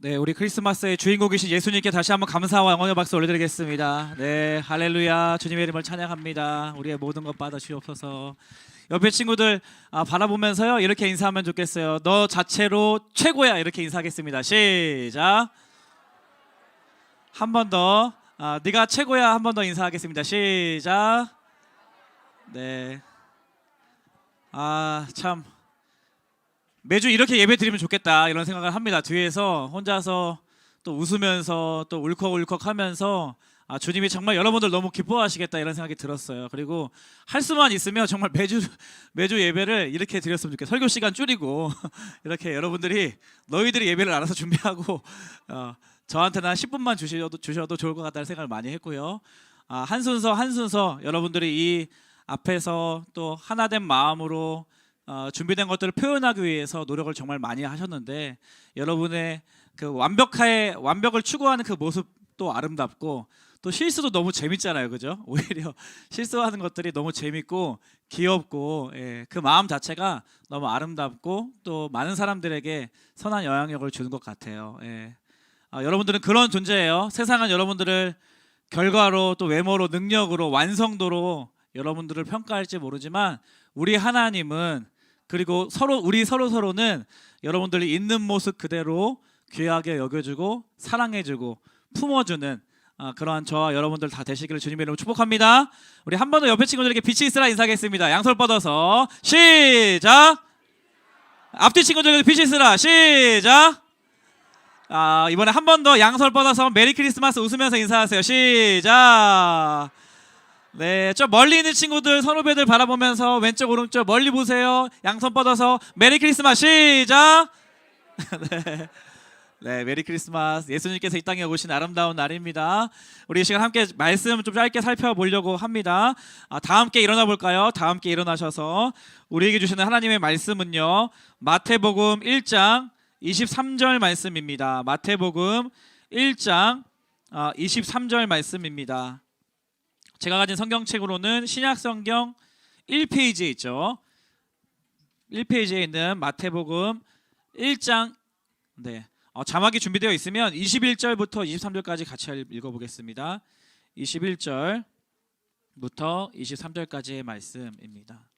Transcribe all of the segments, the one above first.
네, 우리 크리스마스의 주인공이신 예수님께 다시 한번 감사와 영원의 박수 올려드리겠습니다. 네, 할렐루야, 주님의 이름을 찬양합니다. 우리의 모든 것 받아 주옵소서. 옆에 친구들 아, 바라보면서요 이렇게 인사하면 좋겠어요. 너 자체로 최고야 이렇게 인사하겠습니다. 시작. 한 번 더. 아, 네가 최고야 한 번 더 인사하겠습니다. 시작. 네. 아, 참. 매주 이렇게 예배 드리면 좋겠다 이런 생각을 합니다. 뒤에서 혼자서 또 웃으면서 또 울컥울컥 하면서 아, 주님이 정말 여러분들 너무 기뻐하시겠다 이런 생각이 들었어요. 그리고 할 수만 있으면 정말 매주 매주 예배를 이렇게 드렸으면 좋겠어요. 설교 시간 줄이고 이렇게 여러분들이 너희들이 예배를 알아서 준비하고 어, 저한테는 한 10분만 주셔도 주셔도 좋을 것 같다는 생각을 많이 했고요. 아, 한 순서 한 순서 여러분들이 이 앞에서 또 하나 된 마음으로 어, 준비된 것들을 표현하기 위해서 노력을 정말 많이 하셨는데 여러분의 그 완벽하게 완벽을 추구하는 그 모습도 아름답고 또 실수도 너무 재밌잖아요, 그죠? 오히려 실수하는 것들이 너무 재밌고 귀엽고 예, 그 마음 자체가 너무 아름답고 또 많은 사람들에게 선한 영향력을 주는 것 같아요. 예. 아, 여러분들은 그런 존재예요. 세상은 여러분들을 결과로 또 외모로 능력으로 완성도로 여러분들을 평가할지 모르지만 우리 하나님은 그리고 서로 우리 서로 서로는 여러분들이 있는 모습 그대로 귀하게 여겨주고 사랑해주고 품어주는 아, 그러한 저와 여러분들 다 되시기를 주님의 이름으로 축복합니다. 우리 한 번 더 옆에 친구들에게 빛이 있으라 인사하겠습니다. 양손 뻗어서 시작. 앞뒤 친구들에게 빛이 있으라 시작. 아, 이번에 한 번 더 양손 뻗어서 메리 크리스마스 웃으면서 인사하세요. 시작. 네, 저 멀리 있는 친구들 선후배들 바라보면서 왼쪽 오른쪽 멀리 보세요. 양손 뻗어서 메리 크리스마스 시작. 네. 네, 메리 크리스마스. 예수님께서 이 땅에 오신 아름다운 날입니다. 우리 이 시간 함께 말씀 좀 짧게 살펴보려고 합니다. 아, 다 함께 일어나 볼까요? 다 함께 일어나셔서 우리에게 주시는 하나님의 말씀은요. 마태복음 1장 23절 말씀입니다. 마태복음 1장 아, 23절 말씀입니다. 제가 가진 성경책으로는 신약 성경 1페이지에 있죠. 1페이지에 있는 마태복음 1장 네. 어, 자막이 준비되어 있으면 21절부터 23절까지 같이 읽어보겠습니다. 21절부터 23절까지의 말씀입니다.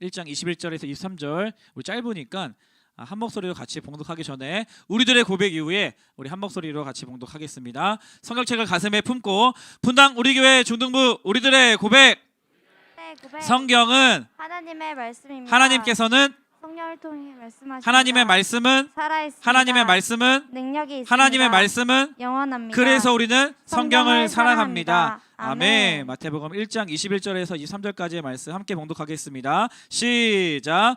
1장 21절에서 23절 우리 짧으니까 아, 한 목소리로 같이 봉독하기 전에 우리들의 고백 이후에 우리 한 목소리로 같이 봉독하겠습니다. 성경책을 가슴에 품고 분당 우리 교회 중등부 우리들의 고백 네, 고백. 성경은 하나님의 말씀입니다. 하나님께서는 성령을 통해 말씀하십니다. 하나님의 말씀은 살아 있습니다. 하나님의 말씀은 능력이 있습니다. 하나님의 말씀은 영원합니다. 그래서 우리는 성경을 성경을 사랑합니다. 사랑합니다. 아멘. 아멘. 마태복음 1장 21절에서 23절까지의 말씀 함께 봉독하겠습니다. 시작.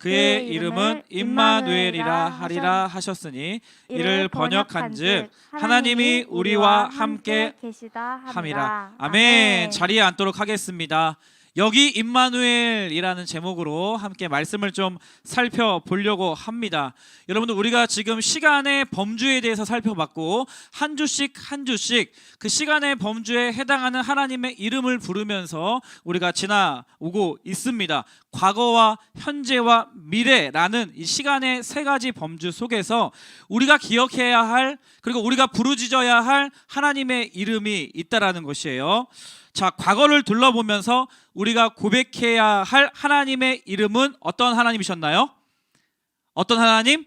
그의 이름은 임마누엘이라 하리라 하셨으니 이를 번역한즉 하나님이 우리와 함께 계시다 함이라. 아멘. 자리에 앉도록 하겠습니다. 여기 임마누엘이라는 제목으로 함께 말씀을 좀 살펴보려고 합니다. 여러분들 우리가 지금 시간의 범주에 대해서 살펴봤고 한 주씩 한 주씩 그 시간의 범주에 해당하는 하나님의 이름을 부르면서 우리가 지나오고 있습니다. 과거와 현재와 미래라는 이 시간의 세 가지 범주 속에서 우리가 기억해야 할 그리고 우리가 부르짖어야 할 하나님의 이름이 있다라는 것이에요. 자, 과거를 둘러보면서 우리가 고백해야 할 하나님의 이름은 어떤 하나님이셨나요? 어떤 하나님?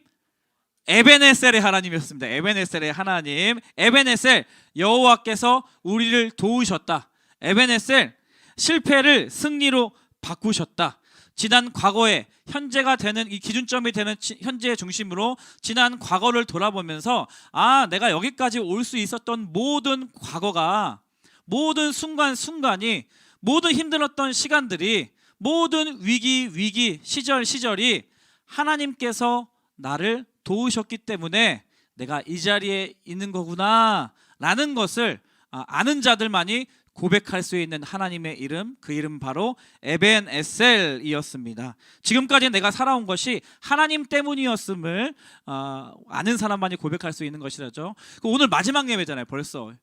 에베네셀의 하나님이었습니다. 에베네셀의 하나님. 에베네셀 여호와께서 우리를 도우셨다. 에베네셀 실패를 승리로 바꾸셨다. 지난 과거에 현재가 되는 이 기준점이 되는 지- 현재의 중심으로 지난 과거를 돌아보면서 아 내가 여기까지 올 수 있었던 모든 과거가 모든 순간 순간이 모든 힘들었던 시간들이 모든 위기 위기 시절 시절이 하나님께서 나를 도우셨기 때문에 내가 이 자리에 있는 거구나 라는 것을 아, 아는 자들만이 고백할 수 있는 하나님의 이름 그 이름 바로 에벤 에셀이었습니다. 지금까지 내가 살아온 것이 하나님 때문이었음을 어, 아는 사람만이 고백할 수 있는 것이라죠. 그 오늘 마지막 예배잖아요. 벌써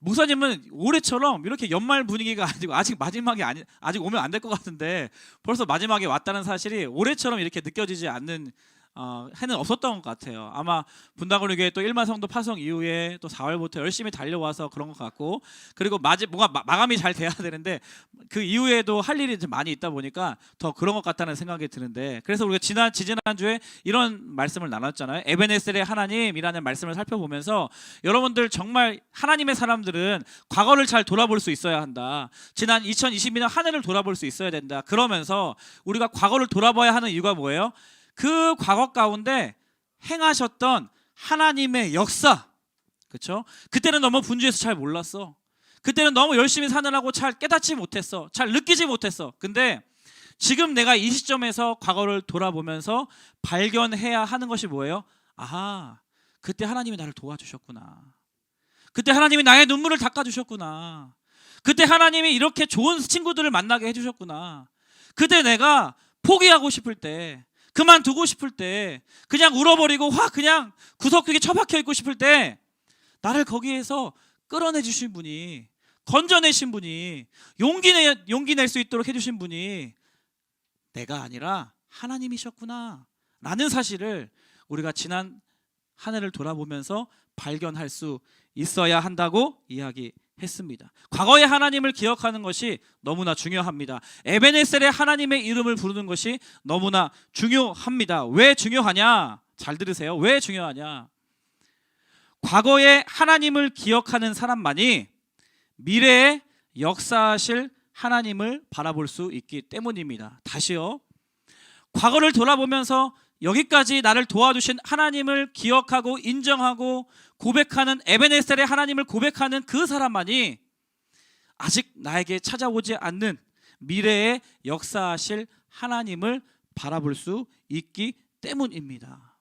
목사님은 올해처럼 이렇게 연말 분위기가 아니고 아직 마지막이 아니 아직 오면 안 될 것 같은데 벌써 마지막에 왔다는 사실이 올해처럼 이렇게 느껴지지 않는 어, 해는 없었던 것 같아요. 아마 분당거리교회 또 1만 성도 파송 이후에 또 4월부터 열심히 달려와서 그런 것 같고 그리고 마지 뭔가 마, 마감이 잘 돼야 되는데 그 이후에도 할 일이 좀 많이 있다 보니까 더 그런 것 같다는 생각이 드는데 그래서 우리가 지난 지지난 주에 이런 말씀을 나눴잖아요. 에베네셀의 하나님이라는 말씀을 살펴보면서 여러분들 정말 하나님의 사람들은 과거를 잘 돌아볼 수 있어야 한다. 지난 2022년 한 해를 돌아볼 수 있어야 된다. 그러면서 우리가 과거를 돌아봐야 하는 이유가 뭐예요? 그 과거 가운데 행하셨던 하나님의 역사. 그렇죠? 그때는 너무 분주해서 잘 몰랐어. 그때는 너무 열심히 사느라고 잘 깨닫지 못했어. 잘 느끼지 못했어. 근데 지금 내가 이 시점에서 과거를 돌아보면서 발견해야 하는 것이 뭐예요? 아하, 그때 하나님이 나를 도와주셨구나. 그때 하나님이 나의 눈물을 닦아주셨구나. 그때 하나님이 이렇게 좋은 친구들을 만나게 해주셨구나. 그때 내가 포기하고 싶을 때, 그만두고 싶을 때, 그냥 울어버리고 확 그냥 구석구석에 처박혀 있고 싶을 때, 나를 거기에서 끌어내 주신 분이, 건져내신 분이, 용기 내 용기 낼 수 있도록 해주신 분이 내가 아니라 하나님이셨구나. 라는 사실을 우리가 지난 한 해를 돌아보면서 발견할 수 있어야 한다고 이야기 했습니다. 과거의 하나님을 기억하는 것이 너무나 중요합니다. 에베네셀의 하나님의 이름을 부르는 것이 너무나 중요합니다. 왜 중요하냐? 잘 들으세요. 왜 중요하냐? 과거의 하나님을 기억하는 사람만이 미래에 역사하실 하나님을 바라볼 수 있기 때문입니다. 다시요. 과거를 돌아보면서 여기까지 나를 도와주신 하나님을 기억하고 인정하고 고백하는 에베네셀의 하나님을 고백하는 그 사람만이 아직 나에게 찾아오지 않는 미래에 역사하실 하나님을 바라볼 수 있기 때문입니다.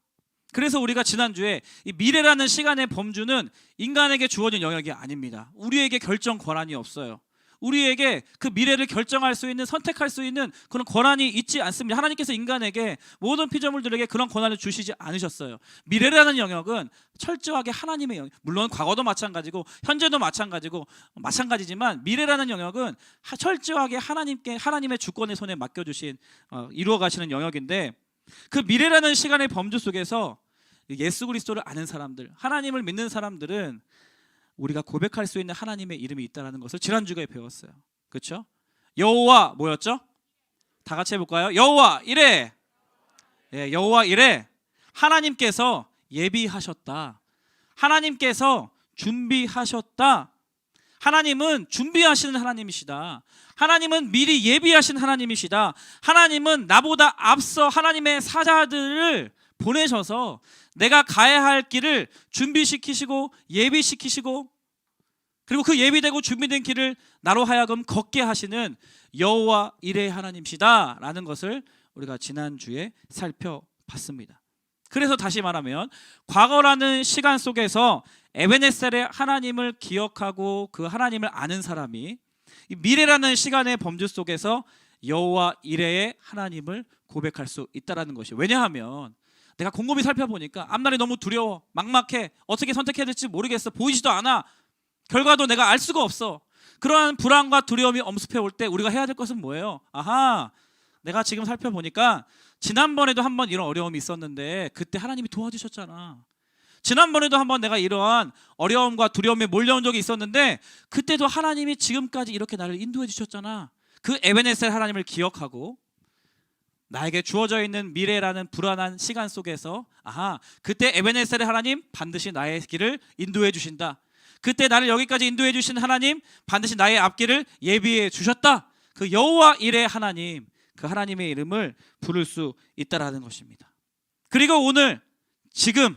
그래서 우리가 지난주에 이 미래라는 시간의 범주는 인간에게 주어진 영역이 아닙니다. 우리에게 결정 권한이 없어요. 우리에게 그 미래를 결정할 수 있는 선택할 수 있는 그런 권한이 있지 않습니다. 하나님께서 인간에게 모든 피조물들에게 그런 권한을 주시지 않으셨어요. 미래라는 영역은 철저하게 하나님의 영역. 물론 과거도 마찬가지고 현재도 마찬가지고 마찬가지지만 미래라는 영역은 하- 철저하게 하나님께 하나님의 주권의 손에 맡겨 주신 어, 이루어 가시는 영역인데 그 미래라는 시간의 범주 속에서 예수 그리스도를 아는 사람들, 하나님을 믿는 사람들은 우리가 고백할 수 있는 하나님의 이름이 있다라는 것을 지난 주에 배웠어요. 그렇죠? 여호와 뭐였죠? 다 같이 해 볼까요? 여호와 이래, 예, 여호와 이래. 하나님께서 예비하셨다. 하나님께서 준비하셨다. 하나님은 준비하시는 하나님이시다. 하나님은 미리 예비하신 하나님이시다. 하나님은 나보다 앞서 하나님의 사자들을 보내셔서 내가 가야 할 길을 준비시키시고 예비시키시고 그리고 그 예비되고 준비된 길을 나로 하여금 걷게 하시는 여호와 이레 하나님이시다라는 것을 우리가 지난주에 살펴봤습니다. 그래서 다시 말하면 과거라는 시간 속에서 에베네셀의 하나님을 기억하고 그 하나님을 아는 사람이 이 미래라는 시간의 범주 속에서 여호와 이레의 하나님을 고백할 수 있다라는 것이 왜냐하면 내가 곰곰이 살펴보니까 앞날이 너무 두려워 막막해 어떻게 선택해야 될지 모르겠어 보이지도 않아 결과도 내가 알 수가 없어 그러한 불안과 두려움이 엄습해 올 때 우리가 해야 될 것은 뭐예요? 아하 내가 지금 살펴보니까 지난번에도 한번 이런 어려움이 있었는데 그때 하나님이 도와주셨잖아 지난번에도 한번 내가 이러한 어려움과 두려움에 몰려온 적이 있었는데 그때도 하나님이 지금까지 이렇게 나를 인도해 주셨잖아. 그 에베네셀 하나님을 기억하고 나에게 주어져 있는 미래라는 불안한 시간 속에서 아하 그때 에베네셀의 하나님 반드시 나의 길을 인도해 주신다. 그때 나를 여기까지 인도해 주신 하나님 반드시 나의 앞길을 예비해 주셨다. 그 여호와 일의 하나님 그 하나님의 이름을 부를 수 있다라는 것입니다. 그리고 오늘 지금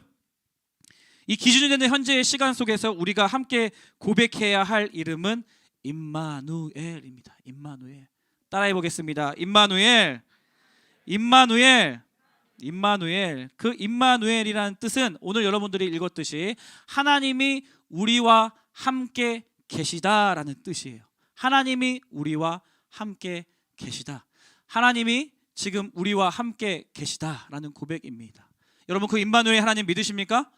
이 기준이 되는 현재의 시간 속에서 우리가 함께 고백해야 할 이름은 임마누엘입니다. 임마누엘. 따라해 보겠습니다. 임마누엘. 임마누엘. 임마누엘. 그 임마누엘이라는 뜻은 오늘 여러분들이 읽었듯이 하나님이 우리와 함께 계시다라는 뜻이에요. 하나님이 우리와 함께 계시다. 하나님이 지금 우리와 함께 계시다라는 고백입니다. 여러분 그 임마누엘 하나님 믿으십니까?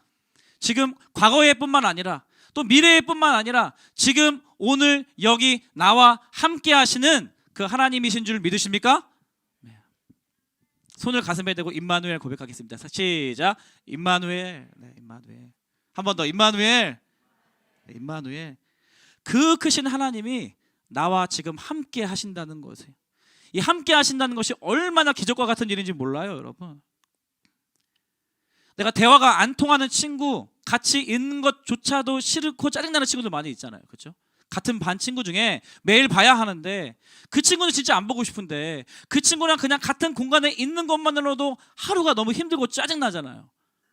지금 과거에뿐만 아니라 또 미래에뿐만 아니라 지금 오늘 여기 나와 함께 하시는 그 하나님이신 줄 믿으십니까? 네. 손을 가슴에 대고 임마누엘 고백하겠습니다. 시작. 임마누엘. 네, 임마누엘. 한 번 더 임마누엘. 네, 임마누엘. 그 크신 하나님이 나와 지금 함께 하신다는 것이에요. 이 함께 하신다는 것이 얼마나 기적과 같은 일인지 몰라요, 여러분. 내가 대화가 안 통하는 친구, 같이 있는 것조차도 싫고 짜증나는 친구들 많이 있잖아요. 그렇죠? 같은 반 친구 중에 매일 봐야 하는데 그 친구는 진짜 안 보고 싶은데 그 친구랑 그냥 같은 공간에 있는 것만으로도 하루가 너무 힘들고 짜증 나잖아요.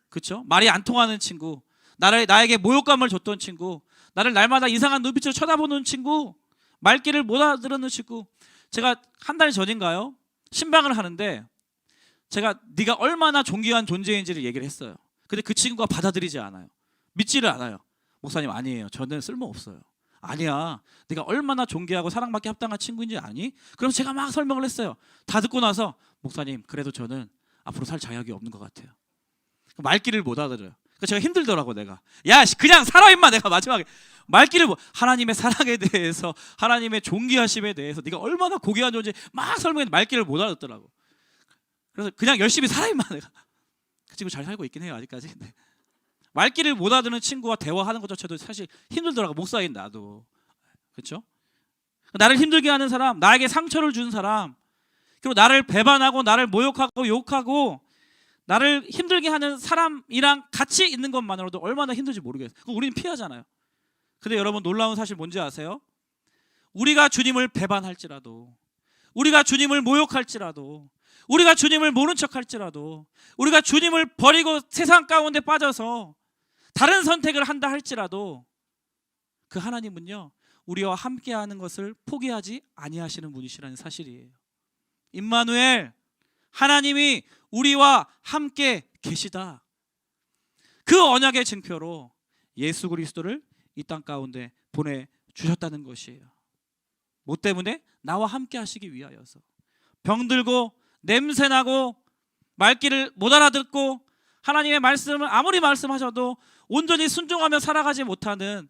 그렇죠? 말이 안 통하는 친구, 나를 나에게 모욕감을 줬던 친구, 나를 날마다 이상한 눈빛으로 쳐다보는 친구, 말귀를 못 알아들은 친구. 제가 한 달 전인가요? 신방을 하는데 제가 네가 얼마나 존귀한 존재인지를 얘기를 했어요. 근데 그 친구가 받아들이지 않아요. 믿지를 않아요. 목사님 아니에요. 저는 쓸모 없어요. 아니야. 네가 얼마나 존귀하고 사랑받기 합당한 친구인지 아니? 그럼 제가 막 설명을 했어요. 다 듣고 나서 목사님 그래도 저는 앞으로 살 자격이 없는 것 같아요. 말귀를 못 알아들어요. 그러니까 제가 힘들더라고 내가. 야 씨, 그냥 살아 임마 내가 마지막에 말귀를 뭐 하나님의 사랑에 대해서 하나님의 존귀하심에 대해서 네가 얼마나 고귀한 존재 막 설명했는데 말귀를 못 알아듣더라고. 그래서 그냥 열심히 살아 임마 내가. 그 친구 잘 살고 있긴 해요 아직까지. 네. 말귀를 못 알아듣는 친구와 대화하는 것조차도 사실 힘들더라고 목사인 나도. 그렇죠? 나를 힘들게 하는 사람, 나에게 상처를 준 사람, 그리고 나를 배반하고 나를 모욕하고 욕하고 나를 힘들게 하는 사람이랑 같이 있는 것만으로도 얼마나 힘든지 모르겠어요. 우리는 피하잖아요. 근데 여러분 놀라운 사실 뭔지 아세요? 우리가 주님을 배반할지라도 우리가 주님을 모욕할지라도 우리가 주님을 모른 척할지라도 우리가 주님을 버리고 세상 가운데 빠져서 다른 선택을 한다 할지라도 그 하나님은요 우리와 함께하는 것을 포기하지 아니하시는 분이시라는 사실이에요. 임마누엘 하나님이 우리와 함께 계시다. 그 언약의 증표로 예수 그리스도를 이 땅 가운데 보내 주셨다는 것이에요. 뭐 때문에 나와 함께 하시기 위하여서 병들고 냄새 나고 말귀를 못 알아듣고 하나님의 말씀을 아무리 말씀하셔도 온전히 순종하며 살아가지 못하는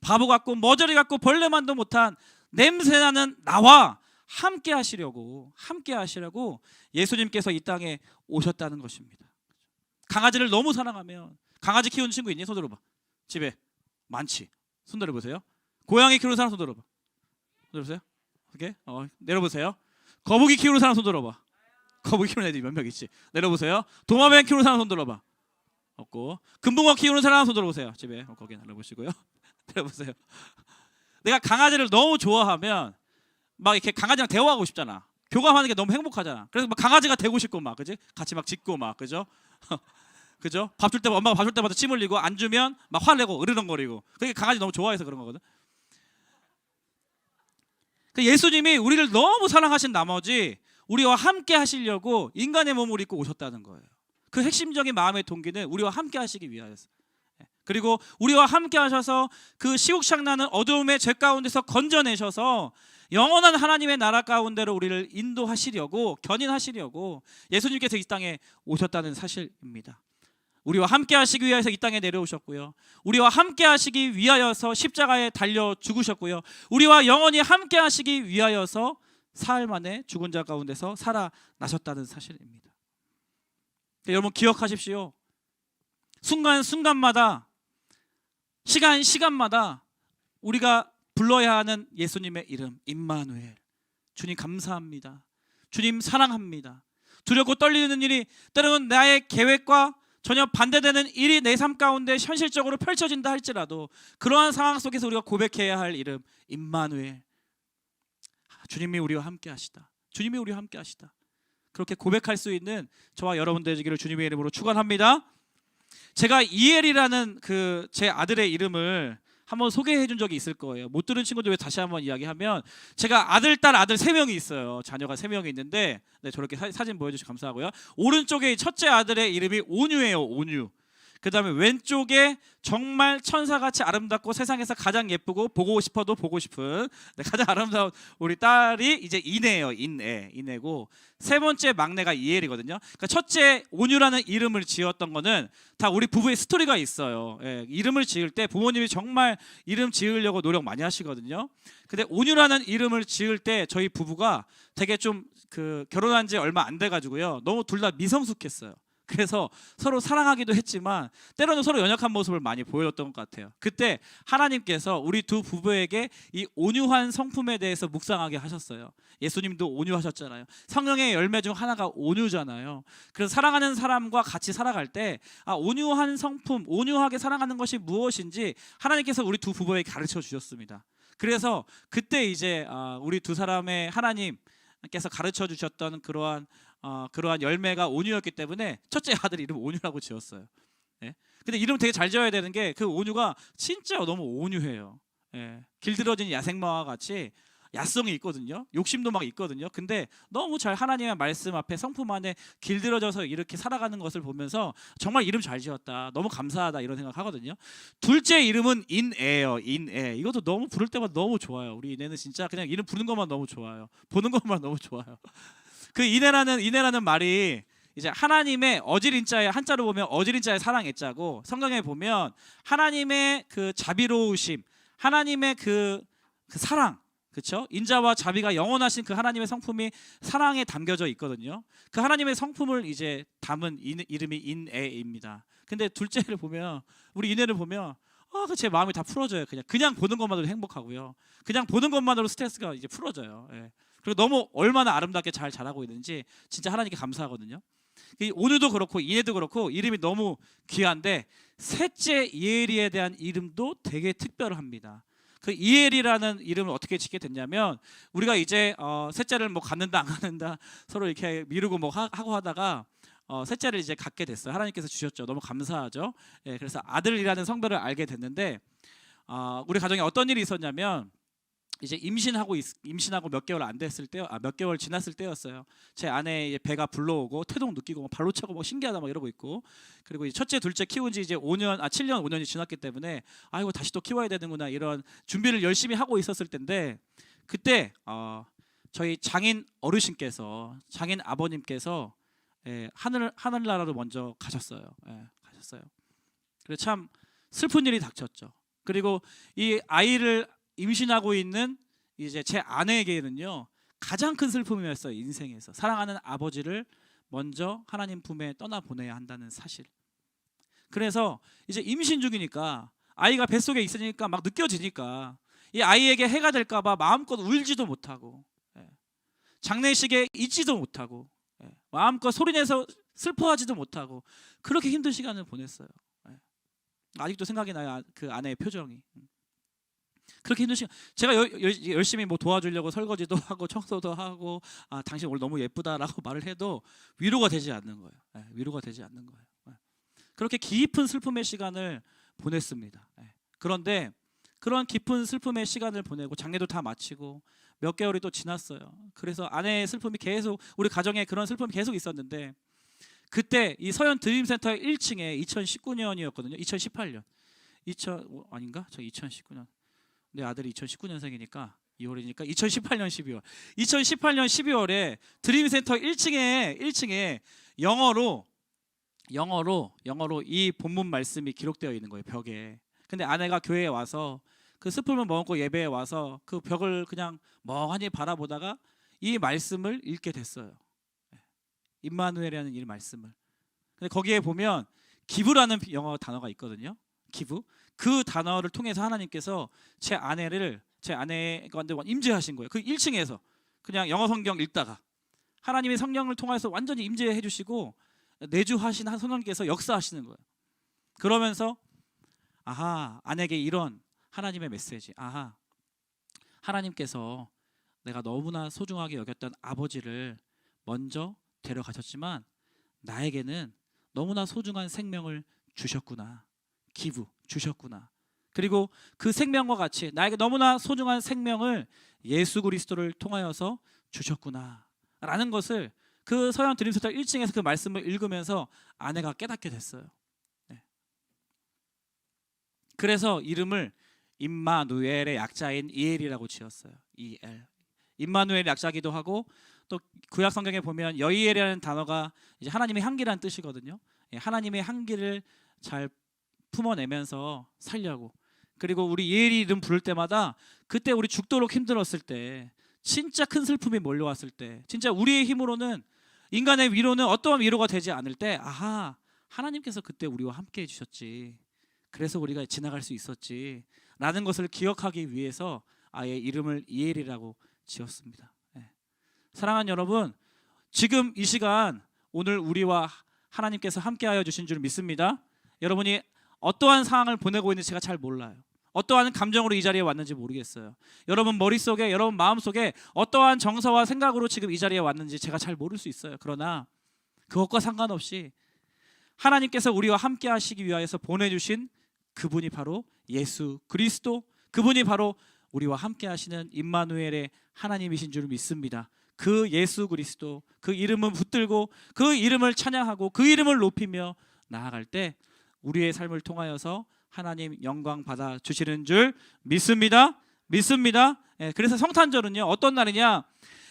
바보 같고 머저리 같고 벌레만도 못한 냄새 나는 나와 함께 하시려고 함께 하시려고 예수님께서 이 땅에 오셨다는 것입니다. 강아지를 너무 사랑하면 강아지 키우는 친구 있니? 손 들어봐. 집에 많지. 손 들어보세요. 고양이 키우는 사람 손 들어봐. 손 들어보세요. 오케이. 어, 내려보세요. 거북이 키우는 사람 손 들어봐. 거북이 키우는 애들이 몇 명 있지. 내려보세요. 도마뱀 키우는 사람 손 들어봐. 없고 금붕어 키우는 사람 손 들어보세요. 집에 어, 거기 내려보시고요. 내려보세요. 내가 강아지를 너무 좋아하면 막 이렇게 강아지랑 대화하고 싶잖아. 교감하는 게 너무 행복하잖아. 그래서 막 강아지가 되고 싶고 막 그지? 같이 막 짖고 막 그죠? 그죠? 밥 줄 때마다 엄마가 밥 줄 때마다 침 흘리고 안 주면 막 화내고 으르렁거리고. 그게 강아지 너무 좋아해서 그런 거거든. 그 예수님이 우리를 너무 사랑하신 나머지 우리와 함께 하시려고 인간의 몸을 입고 오셨다는 거예요. 그 핵심적인 마음의 동기는 우리와 함께 하시기 위하여서. 예. 그리고 우리와 함께 하셔서 그 시국창 나는 어두움의 죄 가운데서 건져내셔서 영원한 하나님의 나라 가운데로 우리를 인도하시려고 견인하시려고 예수님께서 이 땅에 오셨다는 사실입니다. 우리와 함께 하시기 위해서 이 땅에 내려오셨고요. 우리와 함께 하시기 위하여서 십자가에 달려 죽으셨고요. 우리와 영원히 함께 하시기 위하여서 사흘 만에 죽은 자 가운데서 살아나셨다는 사실입니다. 여러분 기억하십시오. 순간 순간마다 시간 시간마다 우리가 불러야 하는 예수님의 이름 임마누엘. 주님 감사합니다. 주님 사랑합니다. 두렵고 떨리는 일이 때로는 나의 계획과 전혀 반대되는 일이 내 삶 가운데 현실적으로 펼쳐진다 할지라도 그러한 상황 속에서 우리가 고백해야 할 이름 임마누엘. 주님이 우리와 함께 하시다. 주님이 우리와 함께 하시다. 그렇게 고백할 수 있는 저와 여러분 되시기를 주님의 이름으로 축원합니다. 제가 이엘이라는 그 제 아들의 이름을 한번 소개해 준 적이 있을 거예요. 못 들은 친구들 왜 다시 한번 이야기하면 제가 아들, 딸, 아들 세 명이 있어요. 자녀가 세 명이 있는데 네, 저렇게 사, 진 보여주셔서 감사하고요. 오른쪽에 이 첫째 아들의 이름이 온유예요. 온유. 그 다음에 왼쪽에 정말 천사같이 아름답고 세상에서 가장 예쁘고 보고 싶어도 보고 싶은 네, 가장 아름다운 우리 딸이 이제 이내예요. 인애, 이내고 세 번째 막내가 이엘이거든요. 그러니까 첫째 온유라는 이름을 지었던 거는 다 우리 부부의 스토리가 있어요. 예, 이름을 지을 때 부모님이 정말 이름 지으려고 노력 많이 하시거든요. 근데 온유라는 이름을 지을 때 저희 부부가 되게 좀 그 결혼한 지 얼마 안 돼 가지고요. 너무 둘 다 미성숙했어요. 그래서 서로 사랑하기도 했지만 때로는 서로 연약한 모습을 많이 보여줬던 것 같아요. 그때 하나님께서 우리 두 부부에게 이 온유한 성품에 대해서 묵상하게 하셨어요. 예수님도 온유하셨잖아요. 성령의 열매 중 하나가 온유잖아요. 그래서 사랑하는 사람과 같이 살아갈 때 아, 온유한 성품, 온유하게 사랑하는 것이 무엇인지 하나님께서 우리 두 부부에게 가르쳐 주셨습니다. 그래서 그때 이제 아, 우리 두 사람의 하나님 께서 가르쳐 주셨던 그러한 어, 그러한 열매가 온유였기 때문에 첫째 아들 이름 온유라고 지었어요. 예. 근데 이름 되게 잘 지어야 되는 게 그 온유가 진짜 너무 온유해요. 예. 길들어진 야생마와 같이 야성이 있거든요. 욕심도 막 있거든요. 근데 너무 잘 하나님의 말씀 앞에 성품 안에 길들어져서 이렇게 살아가는 것을 보면서 정말 이름 잘 지었다. 너무 감사하다 이런 생각하거든요. 둘째 이름은 인애예요. 인애. 이것도 너무 부를 때마다 너무 좋아요. 우리 인애는 진짜 그냥 이름 부르는 것만 너무 좋아요. 보는 것만 너무 좋아요. 그 인애라는 인애라는 말이 이제 하나님의 어질인자의 한자로 보면 어질인자의 사랑애자고 성경에 보면 하나님의 그 자비로우심, 하나님의 그, 그 사랑, 그렇죠? 인자와 자비가 영원하신 그 하나님의 성품이 사랑에 담겨져 있거든요. 그 하나님의 성품을 이제 담은 인, 이름이 인애입니다. 근데 둘째를 보면 우리 인애를 보면 아, 그 제 마음이 다 풀어져요. 그냥 그냥 보는 것만으로 행복하고요. 그냥 보는 것만으로 스트레스가 이제 풀어져요. 예. 그리고 너무 얼마나 아름답게 잘 자라고 있는지 진짜 하나님께 감사하거든요. 이 오늘도 그렇고 이내도 그렇고 이름이 너무 귀한데 셋째 이엘이에 대한 이름도 되게 특별합니다. 그 이엘이라는 이름을 어떻게 짓게 됐냐면 우리가 이제 어, 셋째를 뭐 갖는다 안 갖는다 서로 이렇게 미루고 뭐 하, 고 하다가 어, 셋째를 이제 갖게 됐어요. 하나님께서 주셨죠. 너무 감사하죠. 예, 그래서 아들이라는 성별을 알게 됐는데 어, 우리 가정에 어떤 일이 있었냐면 이제 임신하고 있- 임신하고 몇 개월 안 됐을 때, 아, 몇 개월 지났을 때였어요. 제 아내의 배가 불러오고 태동 느끼고 막 발로 차고 막 신기하다 막 이러고 있고, 그리고 이제 첫째, 둘째 키운 지 이제 5년, 아 7년, 5년이 지났기 때문에 아이고 다시 또 키워야 되는구나 이런 준비를 열심히 하고 있었을 텐데 그때 어, 저희 장인 어르신께서 장인 아버님께서 예, 하늘 하늘나라로 먼저 가셨어요. 예, 가셨어요. 그래서 참 슬픈 일이 닥쳤죠. 그리고 이 아이를 임신하고 있는 이제 제 아내에게는요 가장 큰 슬픔이었어요 인생에서 사랑하는 아버지를 먼저 하나님 품에 떠나 보내야 한다는 사실. 그래서 이제 임신 중이니까 아이가 뱃속에 있으니까 막 느껴지니까 이 아이에게 해가 될까봐 마음껏 울지도 못하고 예. 장례식에 있지도 못하고 예. 마음껏 소리내서 슬퍼하지도 못하고 그렇게 힘든 시간을 보냈어요. 예. 아직도 생각이 나요 아- 그 아내의 표정이. 음. 그렇게 힘든 시간 제가 여- 열- 열심히 뭐 도와주려고 설거지도 하고 청소도 하고 아 당신 오늘 너무 예쁘다라고 말을 해도 위로가 되지 않는 거예요. 예, 위로가 되지 않는 거예요. 예. 그렇게 깊은 슬픔의 시간을 보냈습니다. 예. 그런데 그런 깊은 슬픔의 시간을 보내고 장례도 다 마치고 몇 개월이 또 지났어요. 그래서 아내의 슬픔이 계속 우리 가정에 그런 슬픔이 계속 있었는데 그때 이 서현 드림센터 1층에 2019년이었거든요. 2018년. 2000 어, 아닌가? 저 2019년. 내 아들이 2019년생이니까 2월이니까 2018년 12월. 2018년 12월에 드림센터 1층에 1층에 영어로 영어로 영어로 이 본문 말씀이 기록되어 있는 거예요 벽에. 근데 아내가 교회에 와서 그 스푼을 먹고 예배에 와서 그 벽을 그냥 멍하니 바라보다가 이 말씀을 읽게 됐어요. 예. 임마누엘이라는 이 말씀을. 근데 거기에 보면 기부라는 영어 단어가 있거든요. 기부. 그 단어를 통해서 하나님께서 제 아내를 제 아내가한테 임재하신 거예요. 그 1층에서 그냥 영어 성경 읽다가 하나님의 성령을 통해서 완전히 임재해 주시고 내주하신 한 선원께서 역사하시는 거예요. 그러면서 아하 아내에게 이런 하나님의 메시지. 아하 하나님께서 내가 너무나 소중하게 여겼던 아버지를 먼저 데려가셨지만 나에게는 너무나 소중한 생명을 주셨구나. 기부 주셨구나. 그리고 그 생명과 같이 나에게 너무나 소중한 생명을 예수 그리스도를 통하여서 주셨구나. 라는 것을 그 서양 드림센터 1층에서 그 말씀을 읽으면서 아내가 깨닫게 됐어요. 네. 그래서 이름을 임마누엘의 약자인 이엘이라고 지었어요. 이엘. 임마누엘 약자기도 하고 또 구약 성경에 보면 여이엘이라는 단어가 이제 하나님의 향기라는 뜻이거든요. 예, 하나님의 향기를 잘 품어내면서 살려고. 그리고 우리 이엘이 이름 부를 때마다 그때 우리 죽도록 힘들었을 때 진짜 큰 슬픔이 몰려왔을 때 진짜 우리의 힘으로는 인간의 위로는 어떠한 위로가 되지 않을 때 아하 하나님께서 그때 우리와 함께 해주셨지. 그래서 우리가 지나갈 수 있었지. 라는 것을 기억하기 위해서 아예 이름을 이엘이라고 지었습니다. 예. 사랑하는 여러분 지금 이 시간 오늘 우리와 하나님께서 함께하여 주신 줄 믿습니다. 여러분이 어떠한 상황을 보내고 있는지 제가 잘 몰라요. 어떠한 감정으로 이 자리에 왔는지 모르겠어요. 여러분 머릿속에 여러분 마음속에 어떠한 정서와 생각으로 지금 이 자리에 왔는지 제가 잘 모를 수 있어요. 그러나 그것과 상관없이 하나님께서 우리와 함께 하시기 위하여서 보내주신 그분이 바로 예수 그리스도 그분이 바로 우리와 함께 하시는 임마누엘의 하나님이신 줄 믿습니다. 그 예수 그리스도 그 이름을 붙들고 그 이름을 찬양하고 그 이름을 높이며 나아갈 때 우리의 삶을 통하여서 하나님 영광 받아 주시는 줄 믿습니다. 믿습니다. 예, 그래서 성탄절은요 어떤 날이냐?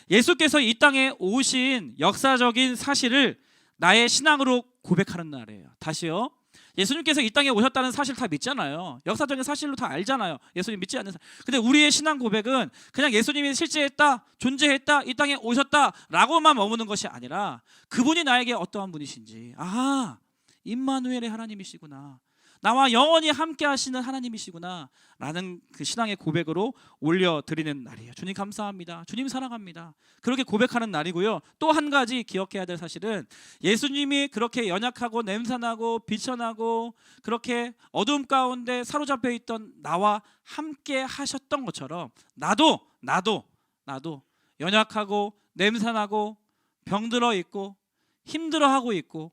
예수께서 이 땅에 오신 역사적인 사실을 나의 신앙으로 고백하는 날이에요. 다시요. 예수님께서 이 땅에 오셨다는 사실 다 믿잖아요. 역사적인 사실로 다 알잖아요. 예수님 믿지 않는 사람. 근데 우리의 신앙 고백은 그냥 예수님이 실제했다, 존재했다, 이 땅에 오셨다라고만 머무는 것이 아니라 그분이 나에게 어떠한 분이신지. 아, 임마누엘의 하나님이시구나. 나와 영원히 함께 하시는 하나님이시구나. 라는 그 신앙의 고백으로 올려드리는 날이에요. 주님 감사합니다. 주님 사랑합니다. 그렇게 고백하는 날이고요. 또 한 가지 기억해야 될 사실은 예수님이 그렇게 연약하고 냄새나고 비천하고 그렇게 어둠 가운데 사로잡혀 있던 나와 함께 하셨던 것처럼 나도 나도 나도 연약하고 냄새나고 병들어 있고 힘들어하고 있고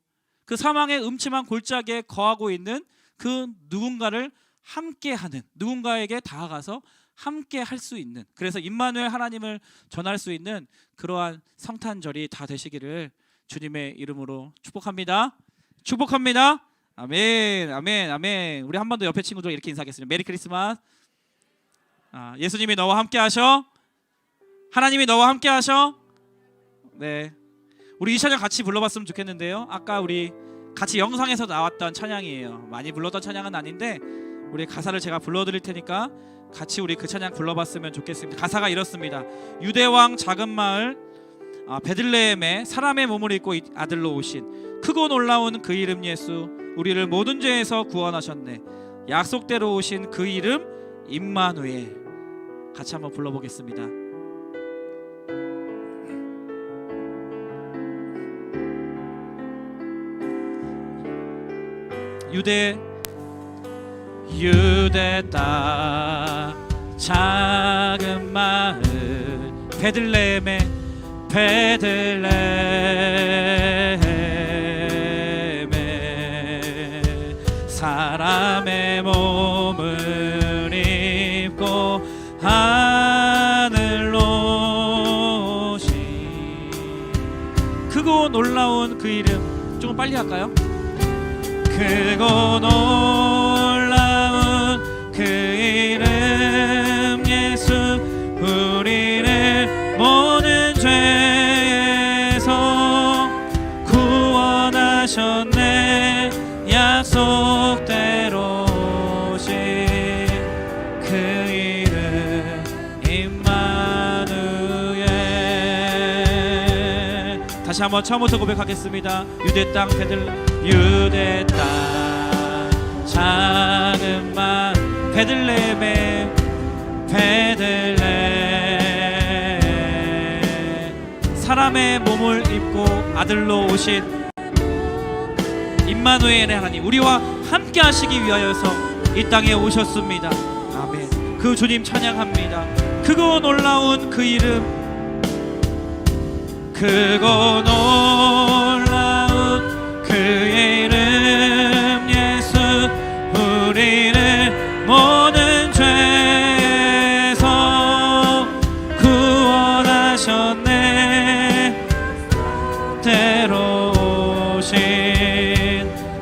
그 사망의 음침한 골짜기에 거하고 있는 그 누군가를 함께 하는 누군가에게 다가가서 함께 할 수 있는 그래서 임마누엘 하나님을 전할 수 있는 그러한 성탄절이 다 되시기를 주님의 이름으로 축복합니다. 축복합니다. 아멘, 아멘, 아멘. 우리 한 번 더 옆에 친구들 이렇게 인사하겠습니다. 메리 크리스마스. 아, 예수님이 너와 함께 하셔. 하나님이 너와 함께 하셔. 네. 우리 이 찬양 같이 불러봤으면 좋겠는데요. 아까 우리 같이 영상에서 나왔던 찬양이에요. 많이 불렀던 찬양은 아닌데 우리 가사를 제가 불러드릴 테니까 같이 우리 그 찬양 불러봤으면 좋겠습니다. 가사가 이렇습니다. 유대 왕 작은 마을 아, 베들레헴에 사람의 몸을 입고 이- 아들로 오신 크고 놀라운 그 이름 예수 우리를 모든 죄에서 구원하셨네. 약속대로 오신 그 이름 임마누엘 같이 한번 불러보겠습니다. 유대 유대 땅 작은 마을 베들레헴에 베들레헴에 사람의 몸을 입고 하늘로 오신 크고 놀라운 그 이름 조금 빨리 할까요? 크고 놀라운 그 이름 예수 우리를 모든 죄에서 구원하셨네. 약속대로 오신 그 이름 임마누엘. 다시 한번 처음부터 고백하겠습니다. 유대 땅 베들 유대 땅 작은 마 베들레헴에 베들레 사람의 몸을 입고 아들로 오신 임마누엘의 하나님 우리와 함께 하시기 위하여서 이 땅에 오셨습니다. 아멘. 그 주님 찬양합니다. 크고 놀라운 그 이름 크고 놀라운 그 이름 예수 우리를 모든 죄에서 구원하셨네.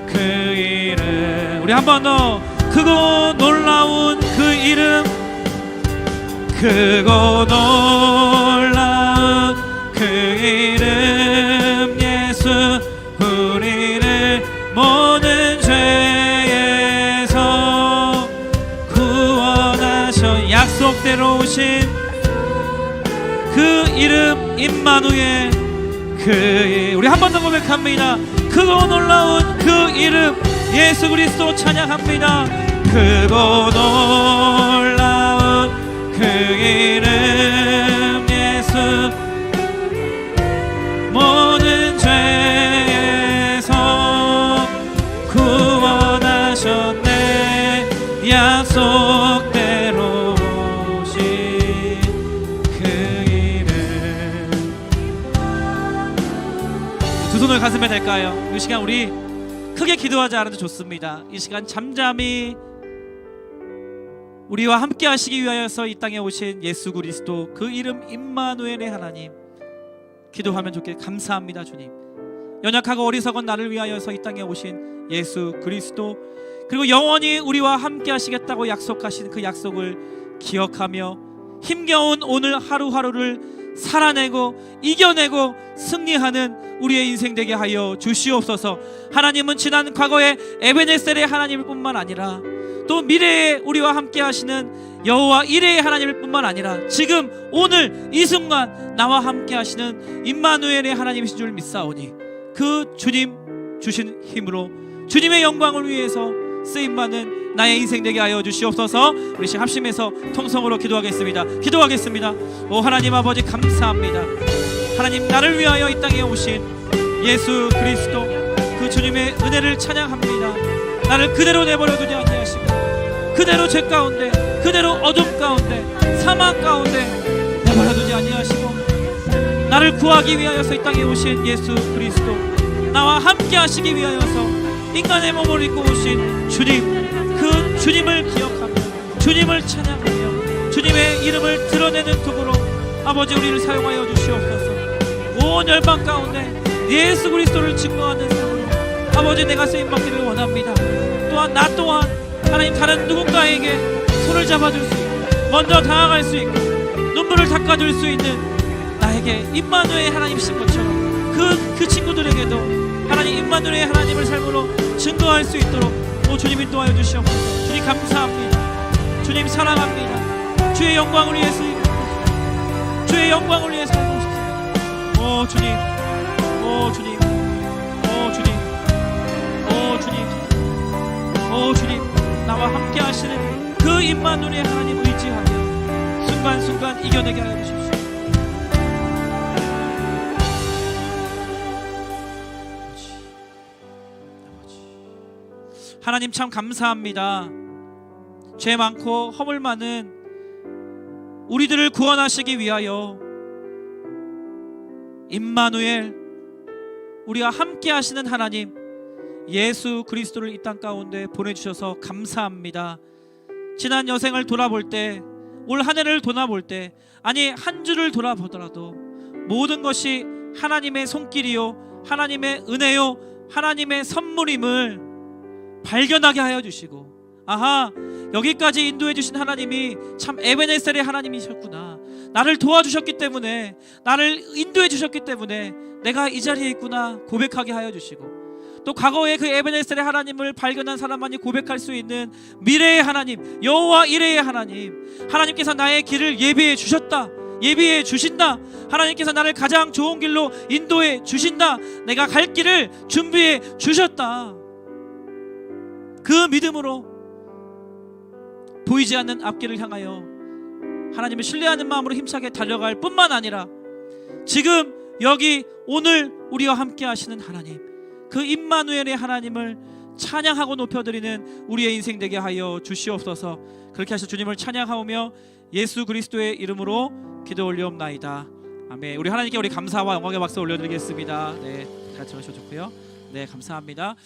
그 크고 놀라운 그 이름. 크고 놀라운 이름 임마누엘. 그 이- 우리 한 번 더 고백합니다. 크고 놀라운 그 이름 예수 그리스도 찬양합니다. 크고 놀라운 그 이름 가슴에 댈까요? 이 시간 우리 크게 기도하지 않아도 좋습니다. 이 시간 잠잠히 우리와 함께 하시기 위하여서 이 땅에 오신 예수 그리스도 그 이름 임마누엘의 하나님 기도하면 좋게 감사합니다 주님 연약하고 어리석은 나를 위하여서 이 땅에 오신 예수 그리스도 그리고 영원히 우리와 함께 하시겠다고 약속하신 그 약속을 기억하며 힘겨운 오늘 하루하루를 살아내고 이겨내고 승리하는 우리의 인생 되게 하여 주시옵소서. 하나님은 지난 과거의 에베네셀의 하나님일 뿐만 아니라 또 미래에 우리와 함께 하시는 여호와 이레의 하나님일 뿐만 아니라 지금 오늘 이 순간 나와 함께 하시는 임마누엘의 하나님이신 줄 믿사오니 그 주님 주신 힘으로 주님의 영광을 위해서 쓰임 받는 나의 인생 되게 하여 주시옵소서. 우리 시 합심해서 통성으로 기도하겠습니다. 기도하겠습니다. 오 하나님 아버지 감사합니다. 하나님 나를 위하여 이 땅에 오신 예수 그리스도 그 주님의 은혜를 찬양합니다. 나를 그대로 내버려 두지 아니하시고 그대로 죄 가운데 그대로 어둠 가운데 사망 가운데 내버려 두지 아니하시고 나를 구하기 위하여서 이 땅에 오신 예수 그리스도 나와 함께 하시기 위하여서 인간의 몸을 입고 오신 주님 그 주님을 기억하며 주님을 찬양하며 주님의 이름을 드러내는 도구로 아버지 우리를 사용하여 주시옵소서. 온 열방 가운데 예수 그리스도를 증거하는 삶으로 아버지 내가 쓰임 받기를 원합니다. 또한 나 또한 하나님 다른 누군가에게 손을 잡아줄 수 있고 먼저 다가갈 수 있고 눈물을 닦아줄 수 있는 나에게 임마누엘 하나님이신 것처럼 그, 그 친구들에게도 하나님 임마누엘 하나님을 삶으로 증거할 수 있도록 오 주님이 도와여 주시옵소서. 주님 감사합니다. 주님 사랑합니다. 주의 영광을 위해서 주의 영광을 위해서 오 주님. 오 주님. 오 주님. 오 주님. 오 주님. 나와 함께 하시는 그 임마누엘 하나님 의지하며 순간순간 이겨내게 하여 주십시오. 하나님 참 감사합니다. 죄 많고 허물 많은 우리들을 구원하시기 위하여 임마누엘 우리와 함께 하시는 하나님 예수 그리스도를 이 땅 가운데 보내주셔서 감사합니다. 지난 여생을 돌아볼 때, 올 한 해를 돌아볼 때, 아니 한 주를 돌아보더라도 모든 것이 하나님의 손길이요, 하나님의 은혜요, 하나님의 선물임을 발견하게 하여 주시고, 아하 여기까지 인도해 주신 하나님이 참 에베네셀의 하나님이셨구나. 나를 도와주셨기 때문에, 나를 인도해 주셨기 때문에 내가 이 자리에 있구나 고백하게 하여 주시고. 또 과거의 그 에베네셀의 하나님을 발견한 사람만이 고백할 수 있는 미래의 하나님 여호와 이레의 하나님 하나님께서 나의 길을 예비해 주셨다 예비해 주신다 하나님께서 나를 가장 좋은 길로 인도해 주신다 내가 갈 길을 준비해 주셨다 그 믿음으로 보이지 않는 앞길을 향하여 하나님을 신뢰하는 마음으로 힘차게 달려갈 뿐만 아니라 지금 여기 오늘 우리와 함께 하시는 하나님 그 임마누엘의 하나님을 찬양하고 높여드리는 우리의 인생 되게 하여 주시옵소서. 그렇게 하셔 주님을 찬양하오며 예수 그리스도의 이름으로 기도 올리옵나이다. 아멘. 우리 하나님께 우리 감사와 영광의 박수 올려드리겠습니다. 네, 같이 하셔도 좋고요. 네, 감사합니다.